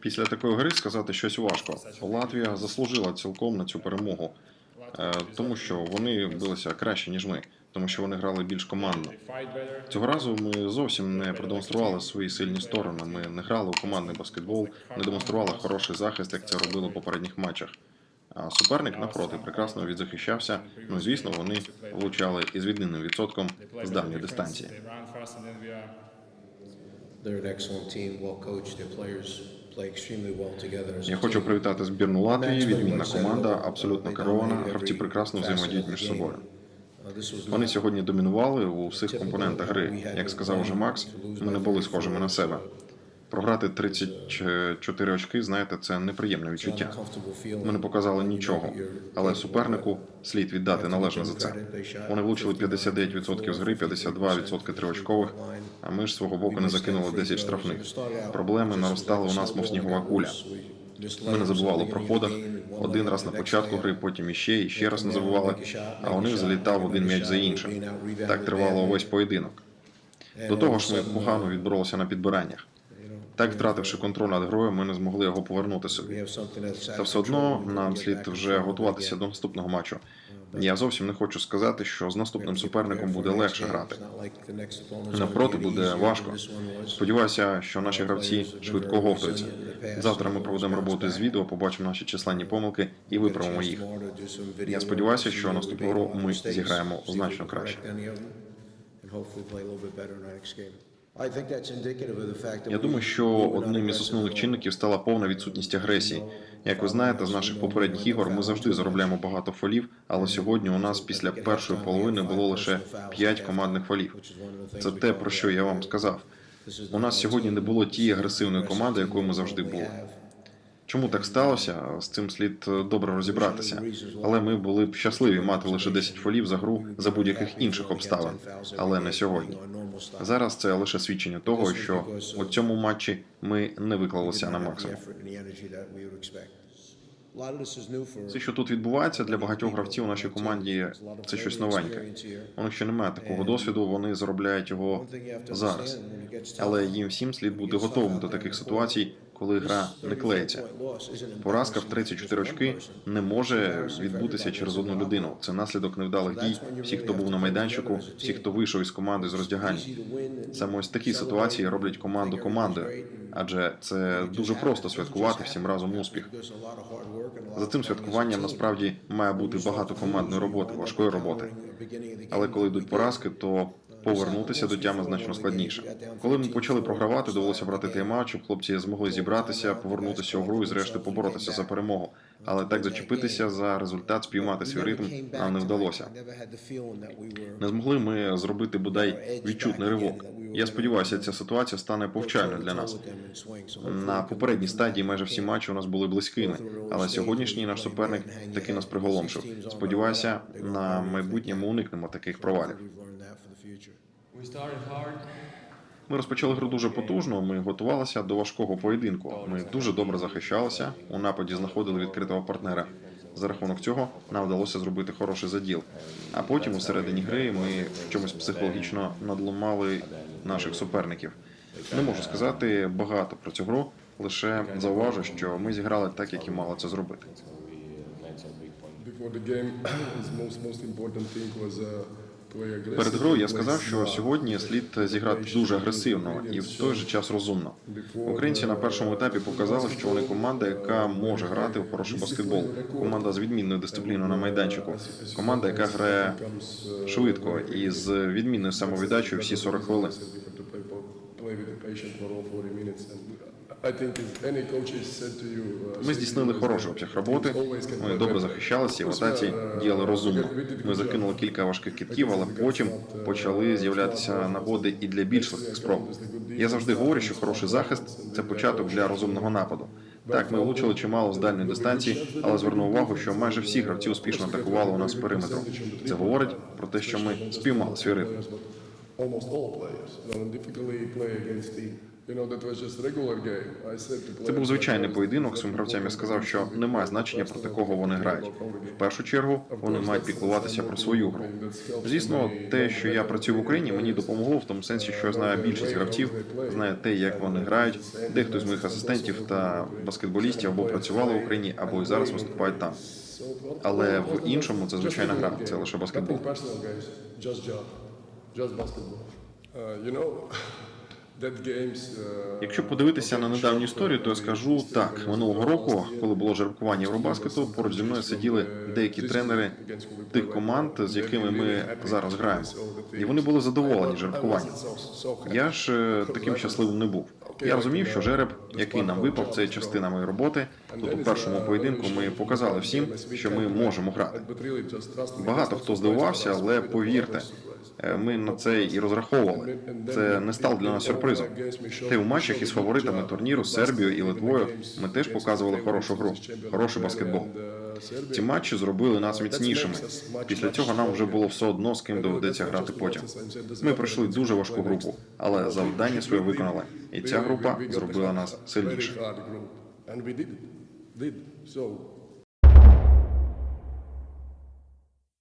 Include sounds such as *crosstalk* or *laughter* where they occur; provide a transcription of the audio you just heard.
Після такої гри сказати щось важко. Латвія заслужила цілком на цю перемогу, е, тому що вони билися краще ніж ми, тому що вони грали більш командно. Цього разу ми зовсім не продемонстрували свої сильні сторони. Ми не грали у командний баскетбол, не демонстрували хороший захист, як це робили у попередніх матчах. А суперник навпроти прекрасно відзахищався. Ну звісно, вони влучали із відмінним відсотком з дальньої дистанції. They're an excellent team, well coached. Their players play extremely well together. Я хочу привітати збірну Латвії. Відмінна команда, абсолютно керована. Гравці прекрасно взаємодіють між собою. Uh, Вони сьогодні домінували у всіх компонентах гри. Як сказав вже Макс, ми не були схожими на себе. Програти 34 очки, знаєте, це неприємне відчуття. Ми не показали нічого, але супернику слід віддати належне за це. Вони влучили 59% з гри, 52% триочкових, а ми ж свого боку не закинули 10 штрафних. Проблеми наростали у нас, мов снігова куля. Ми не забували про ходах. Один раз на початку гри, потім іще, і ще раз не забували, а у них залітав один м'яч за іншим. Так тривало увесь поєдинок. До того ж, ми погано відборолися на підбираннях. Так, втративши контроль над грою, ми не змогли його повернути собі. Та все одно нам слід вже готуватися до наступного матчу. Я зовсім не хочу сказати, що з наступним суперником буде легше грати. Навпроти буде важко. Сподіваюся, що наші гравці швидко говтуються. Завтра ми проведемо роботу з відео, побачимо наші численні помилки і виправимо їх. Я сподіваюся, що наступного року ми зіграємо значно краще. Я думаю, що одним із основних чинників стала повна відсутність агресії. Як ви знаєте, з наших попередніх ігор ми завжди заробляємо багато фолів, але сьогодні у нас після першої половини було лише 5 командних фолів. Це те, про що я вам сказав. У нас сьогодні не було тієї агресивної команди, якою ми завжди були. Чому так сталося? З цим слід е, добре розібратися. Але ми були б щасливі мати лише 10 фолів за гру за будь-яких інших обставин, але не сьогодні. Зараз це лише свідчення того, що у цьому матчі ми не виклалися на максимум. Це, що тут відбувається для багатьох гравців у нашій команді, це щось новеньке. У них ще немає такого досвіду, вони заробляють його зараз. Але їм всім слід бути готовим до таких ситуацій, коли гра не клеїться. Поразка в 34 очки не може відбутися через одну людину. Це наслідок невдалих дій. Всі, хто був на майданчику, всі, хто вийшов із команди з роздягання. Саме ось такі ситуації роблять команду командою, адже це дуже просто святкувати всім разом успіх. За цим святкуванням насправді має бути багато командної роботи, важкої роботи. Але коли йдуть поразки, то повернутися до тями значно складніше. Коли ми почали програвати, довелося брати тайм-аут, щоб хлопці змогли зібратися, повернутися у гру і зрештою поборотися за перемогу. Але так зачепитися за результат, спіймати свій ритм нам не вдалося. Не змогли ми зробити бодай відчутний ривок. Я сподіваюся, ця ситуація стане повчальною для нас. На попередній стадії майже всі матчі у нас були близькими, але сьогоднішній наш суперник таки нас приголомшив. Сподіваюся, на майбутнє ми уникнемо таких провалів. Ми розпочали гру дуже потужно. Ми готувалися до важкого поєдинку. Ми дуже добре захищалися. У нападі знаходили відкритого партнера. За рахунок цього нам вдалося зробити хороший заділ. А потім у середині гри ми в чомусь психологічно надломали наших суперників. Не можу сказати багато про цю гру, лише зауважу, що ми зіграли так, як і мали це зробити. *clears throat* Перед грою я сказав, що сьогодні слід зіграти дуже агресивно і в той же час розумно. Українці на першому етапі показали, що вони команда, яка може грати в хороший баскетбол. Команда з відмінною дисципліною на майданчику. Команда, яка грає швидко і з відмінною самовіддачею всі 40 хвилин. We have to play, po- play with the patient for all 40 minutes. And I think if any coaches said to you, uh, Ми здійснили хороший обсяг роботи. Ми добре захищалися і в атаці діяли розумно. Ми закинули кілька важких китків, але потім почали з'являтися нагоди і для більш легких спроб. Я завжди говорю, що хороший захист це початок для розумного нападу. Так, ми влучили чимало з дальньої дистанції, але зверну увагу, що майже всі гравці успішно атакували у нас з периметру. Це говорить про те, що ми спіймали свій ритм. Це був звичайний поєдинок. Своїм гравцям я сказав, що немає значення First проти кого вони грають. В першу чергу вони мають піклуватися про свою гру. Звісно, те, що я працюю в Україні, мені допомогло в тому сенсі, що я знаю більшість гравців, знаю те, як вони грають. Дехто з моїх асистентів та баскетболістів або працювали в Україні, або і зараз виступають там. Але в іншому це звичайна гра, це лише баскетбол. Uh, uh, Якщо подивитися на недавню історію, то я скажу так: минулого року, коли було жеребкування Євробаскету, поруч зі мною сиділи деякі тренери тих команд, з якими ми зараз граємо, і вони були задоволені жеребкуванням. Я ж е, таким щасливим не був. Я розумів, що жереб, який нам випав, це частина моєї роботи. Тут у першому поєдинку ми показали всім, що ми можемо грати. Багато хто здивувався, але повірте, е, ми на це і розраховували. Це не стало для нас сюрпризом. Й у матчах із фаворитами турніру Сербією і Литвою ми теж показували хорошу гру, хороший баскетбол. Ці матчі зробили нас міцнішими. Після цього нам вже було все одно з ким доведеться грати потім. Ми пройшли дуже важку групу, але завдання своє виконали. І ця група зробила нас сильніше.